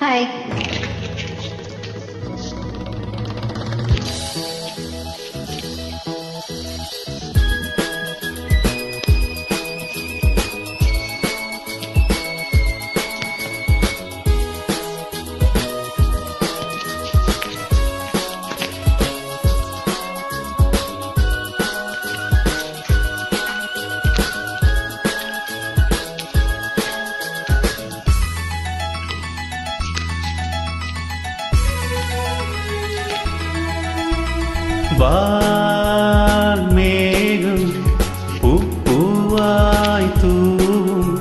Hi வான்மேகம் பூவாய் தூவும்.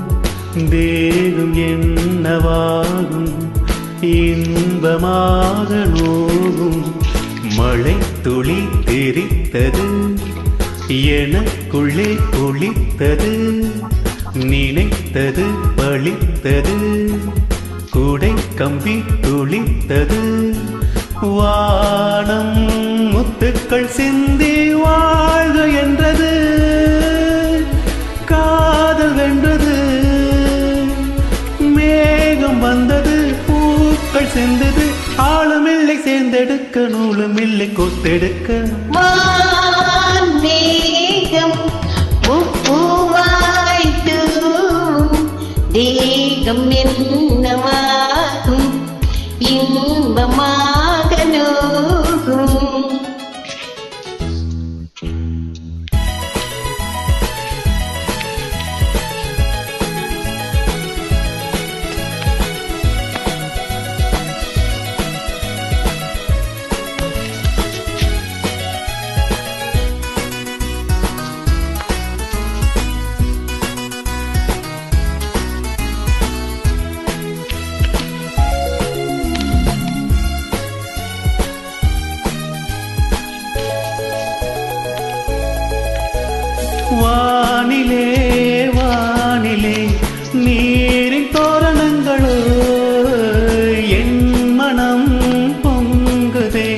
தேகம் என்னவாகும்? இன்பமாக நோகும். மழை துளி தெரித்தது. எனக்குள்ளே ஒளித்தது. நினைத்தது பழித்தது. குடை கம்பி துளித்தது. வானம் முத்துக்கள் சிந்தி வாழ்க என்றது காதல் வென்றது. மேகம் வந்தது பூக்கள் சிந்தது ஆளுமில்லை சேர்ந்தெடுக்க நூலுமில்லை கொத்தெடுக்க. தேகம் என்னமாகும்? இன்பமா வானிலே வானிலே நீரின் தோரணங்களோ என் மனம் பொங்குதே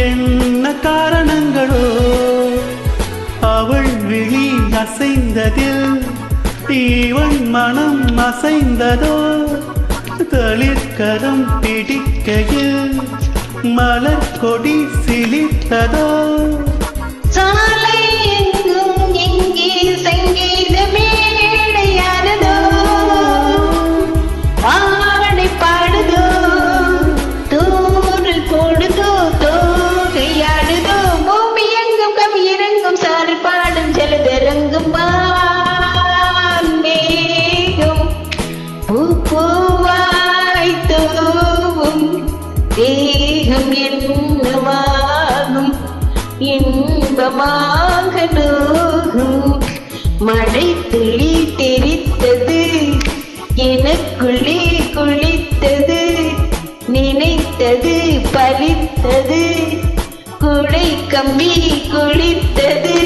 என்ன காரணங்களோ? அவள் விழி அசைந்ததில் இவன் மனம் அசைந்ததோ? தளிர்கரம் பிடிக்கையில் மலர் கொடி சிலித்ததோ தேகம் என்னவாகும் இன்பமாக நோகும் மழை துளி தெரித்தது எனக்குள்ளே குளித்தது. நினைத்தது பலித்தது. குடை கம்பி குளித்தது.